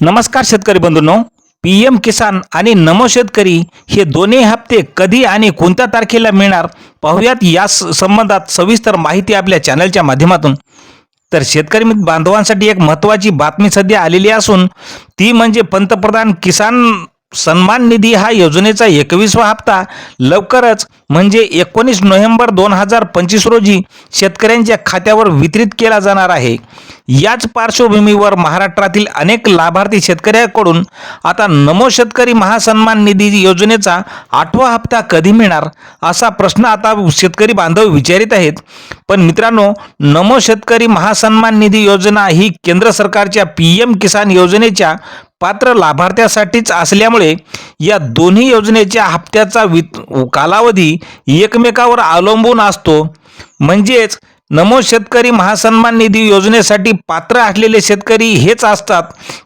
नमस्कार शेतकरी बंधूंनो. P M किसान आणि नमो शेतकरी हे दोन्ही हप्ते कधी आणि कोणत्या तारखेला मिळणार पाहूयात. या संबंधात सविस्तर माहिती आपल्या चॅनलच्या माध्यमातून. तर शेतकरी बांधवांसाठी एक महत्त्वाची बातमी सध्या आलेली असून ती म्हणजे पंतप्रधान किसान सन्मान निधी हा योजनेचा एकवीसवा हप्ता. लवकरच म्हणजे एकोणीस नोव्हेंबर दोन हजार पंचवीस रोजी शेतकऱ्यांच्या खात्यावर वितरित केला जाणार आहे. याच पार्श्वभूमीवर महाराष्ट्रातील अनेक लाभार्थी शेतकऱ्यांकडून आता नमो शेतकरी महासन्मान निधी योजनेचा आठवा हप्ता कधी मिळणार असा प्रश्न आता शेतकरी बांधव विचारित आहेत. पण मित्रांनो नमो शेतकरी महासन्मान निधी योजना ही केंद्र सरकारच्या पी एम किसान योजनेच्या पात्र लाभार्थ्यासाठीच असल्यामुळे या दोन्ही योजनेच्या हप्त्याचा वित कालावधी एकमेकावर अवलंबून असतो. म्हणजेच नमो शेतकरी महासन्मान निधी योजनेसाठी पात्र असलेले शेतकरी हेच असतात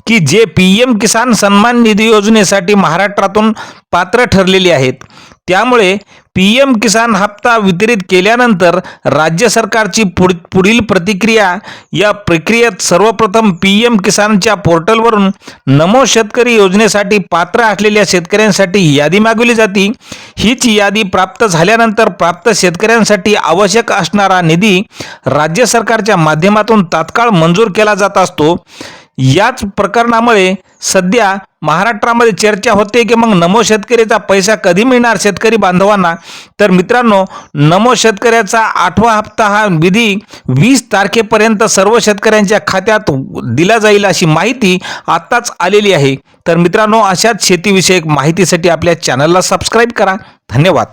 की जे पी एम किसान सन्मान निधी योजनेसाठी महाराष्ट्रातून पात्र ठरलेले आहेत. त्यामुळे पी एम किसान हप्ता वितरित केल्यानंतर राज्य सरकारची पुढ पुढील प्रतिक्रिया या प्रक्रियेत सर्वप्रथम पी एम किसानच्या पोर्टलवरून नमो शेतकरी योजनेसाठी पात्र असलेल्या शेतकऱ्यांसाठी यादी मागवली जाते. हीच यादी प्राप्त झाल्यानंतर प्राप्त शेतकऱ्यांसाठी आवश्यक असणारा निधी राज्य सरकारच्या माध्यमातून तात्काळ मंजूर केला जात असतो. याच प्रकरणामुळे सध्या महाराष्ट्रामध्ये चर्चा होते की मग नमो शेतकरीचा पैसा कधी मिळणार शेतकरी बांधवांना? तर मित्रांनो नमो शेतकऱ्याचा आठवा हप्ता हा विधी वीस तारखेपर्यंत सर्व शेतकऱ्यांच्या खात्यात दिला जाईल अशी माहिती आत्ताच आलेली आहे. तर मित्रांनो अशाच शेतीविषयक माहितीसाठी आपल्या चॅनलला सबस्क्राईब करा. धन्यवाद.